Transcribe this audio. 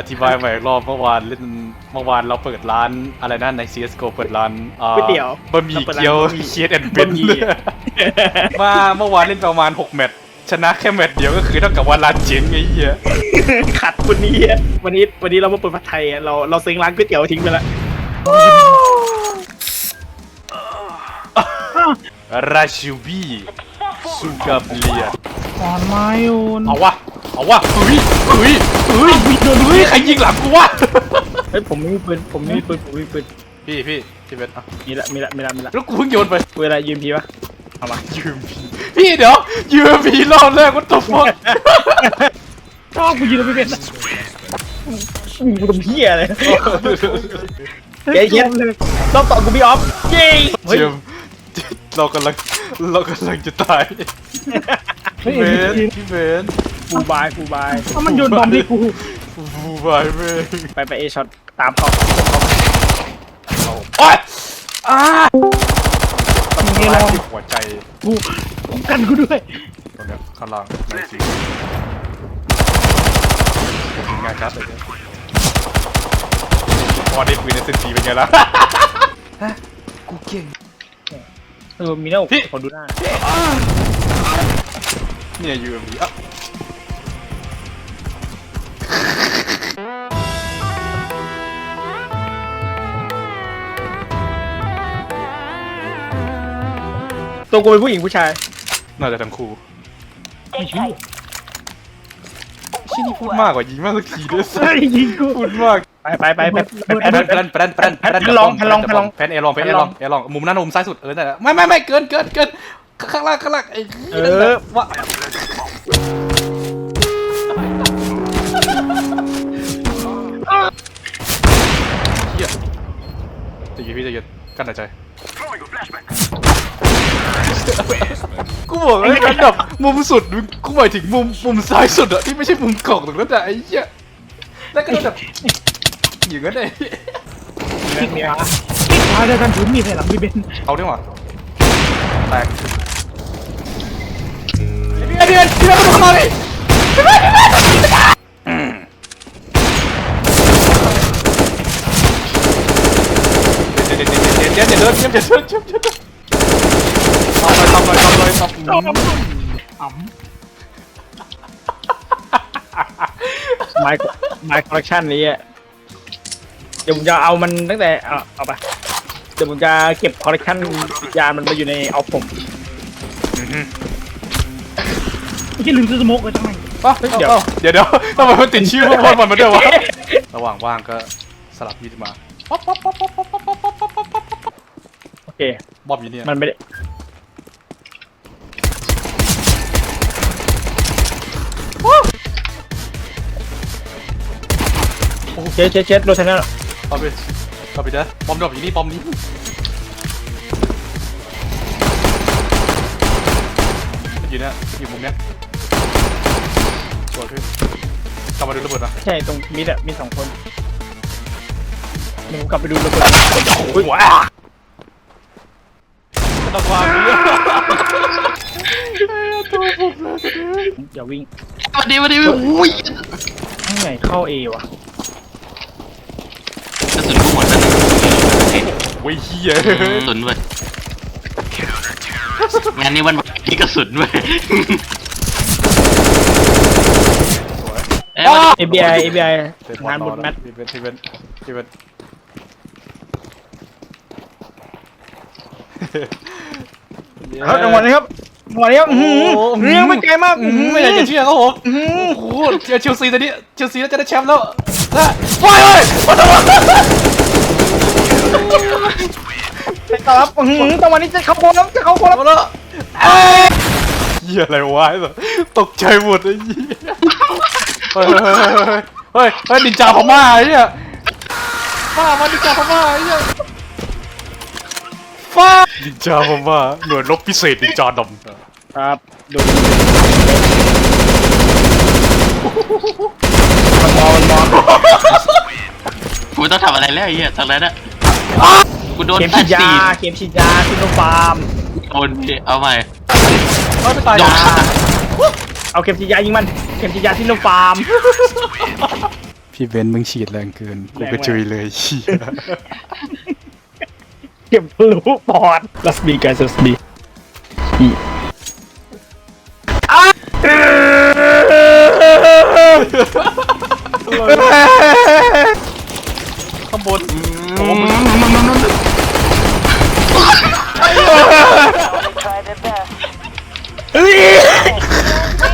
อธิบายใหม่อีกรอบเมื่อวานเล่นเมื่อวานเราเปิดร้านอะไรนั่นใน CSGO เปิดร้านอ่าก๋วยเตี๋ยวบะหมี่เราเปิดร้านเกี๊ยวบะหมี่เคียดแอนด์เบบะนหมี่ มาเมื่อวานเล่นประมาณ 6 แมตช์ชนะแค่แมตช์เดียวก็คือเท่ากับว่าร้านเจ๊งไอ้เหี้ยขัดคนนี้อะวันนี้วันนี้เรามาเปิดผัดไทยอะเราเราซื้อร้านก๋วยเตี๋ยวทิ้งไปแล้วราชูบีสุกาเบีย ก่อนไม่โอนเอาวะ เอาวะเฮ้ยเฮ้ยเฮ้ยเฮ้ยใครยิงหลังกูวะเฮ้ยผมไม่มีปืนผมไม่มีปืนผมไม่มีปืนพี่พี่พี่เบสอะมีละมีละมีละมีละแล้วกูเพิ่งโยนไปเวลายืมพีปะเอามายืมพีพี่เดี๋ยวยืมพีรอบแรกว่าตบฟอกชอบกูยืมไม่เป็นกูทำเพี้ยเลยเฮ้ยเฮ้ยรอบต่อกูพี่ออฟเย้เฮ้ยเจมส์เรากำลังเรากำลังจะตายเฮ้ยเบเอ็นนพี่เบน ฟูบายฟูบายถ้ามันโยนบอมที่กูบูบายเบนไปไปเอช็อตตามเขาโอ้ยอ้ามึงไงตายลองที่หัวใจกูป้องกันกูด้วยตรงเนี้ยข้างล่างไม่จริงงานครับเลยเนี่ยพอได้ปืนในเซนซีเป็นไงล่ะกูเก่งเออมีหน้าอกพี่คนดูหน้าเนี่ยยูเอ็มดีอะ ตัวกูเป็นผู้หญิงผู้ชาย น่าจะทั้งคู่ไม่ชื่อที่นี่พูดมากกว่ายิงมากสักทีด้วยเฮ้ยยิงกูพูดมากไปไปไปไปไปแพนแพนแพนแพนแพนแพนลองแพนลองแพนลองแพนเอลองแพนเอลองเอลองมุมหน้ามุมซ้ายสุดเออนั่นแหละไม่ไม่ไม่เกินเกินเกินข้างล่างข้างล่างไอ้เออว่าเฮียใจะยินพี่ใจะยินกั้นหายใจ กูบอกเลยระดับมุมสุดกูหมายถึงมุมมุมซ้ายสุดอะที่ไม่ใช่มุมกล่องตรงนั้นอะไอ้เหี้ยแล้วก็แบบอย่างนั้นเลยที่ขวาพาเดินกันถือมีดใส่หลังพี่เบนเอาดีกว่าแตกเดี๋ยวเดี๋ยวเดี๋ยวมาดูมาดิเดี๋ยวเดี๋ยวเดี๋ยวเดี๋ยวเดี๋ยวเดี๋ยวเดี๋ยวเดี๋ยวเดี๋ยวเดี๋ยว ทำเลยทำเลยทำเลยทำเลยอ๋ไมค์ไมค์คอลเลคชันนี้อะเดี๋ยวผมจะเอามันตั้งแต่เอาเอาไปเดี๋ยวผมจะเก็บคอลเลคชันยานมันมาอยู่ในเอาผมำไม่ใช่ลืมซื้อสโมกเลยทั้งนั้นป่ะเดี๋ยวเดี๋ยวเดี๋ยวทำไมมันติดชื่อพวกมันมาด้วยวะระหว่างว่างก็สลับมีดมาป๊อปป๊อปป๊อปป๊อปป๊อปป๊อปป๊อปป๊อปป๊อปป๊อปป๊อปโอเค บอมอยู่เนี่ยมันไม่ได้ เช็ดเช็ดเช็ดโรเทนเนอร์เอาไปเอาไปเด้อบอมดรอปอยู่นี่บอมนี้อยู่เนี่ยอยู่มุมเนี้ยสวยขึ้นกลับมาดูระเบิดมาใช่ตรงมิดอะมีสองคนเดี๋ยวผมกลับไปดูระเบิดโอ้ยว้าตะวันนี้อย่าวิ่งวันนี้วันนี้อุ้ยข้างไหนเข้าเอวะกระสุนกูหมดแล้วนะ โอ้ยเฮียกระสุนเว้ยงานนี้วันที่กระสุนเว้ยสวยเอ้ยวันนี้ FBI FBI งานบุญแมท ทีเวนทีเวนทีเวนครับจังหวะนี้ครับจังหวะนี้ครับอื้อหือเรียงไม่ไกลมากอือื้อหืมอไม่อยากจะเชื่อครับผมโอ้โหเจอเชลซีตอนนี้เชลซีแล้วจะได้แชมป์แล้วนะว้ายเฮ้ยมาทำไมไปต่อ ครับอื้อหือจังหวะนี้จะเข้าโกลแล้วจะเข้าโกลแล้ว แล้วเหี้ยอะไรวะไอ้สัสตกใจหมดไอ้เหี้ยเฮ้ยเฮ้ยเฮ้ยเฮ้ยเฮ้ยนินจาพม่าไอ้เหี้ยฟ้ามานินจาพม่าไอ้เหี้ยฟ้านินจาพม่าหน่วยรบพิเศษนินจาดำครับดูมันมองมันมองกูไม่ต้องทำอะไรแล้วไอ้เหี้ยจากนั้นอะ กูโดนเข็มตัฉีดยาเข็มฉีดยาซิโนฟาร์มโดนเอาใหม่ ก็ตายนะเอาเข็มฉีดยายิงมัน เข็มฉีดยาซิโนฟาร์ม พี่เบนซ์มึงฉีดแรงเกินกูกระจุยเลยเข็มทะลุปอด Let's be guys Let's be อีอข้างบน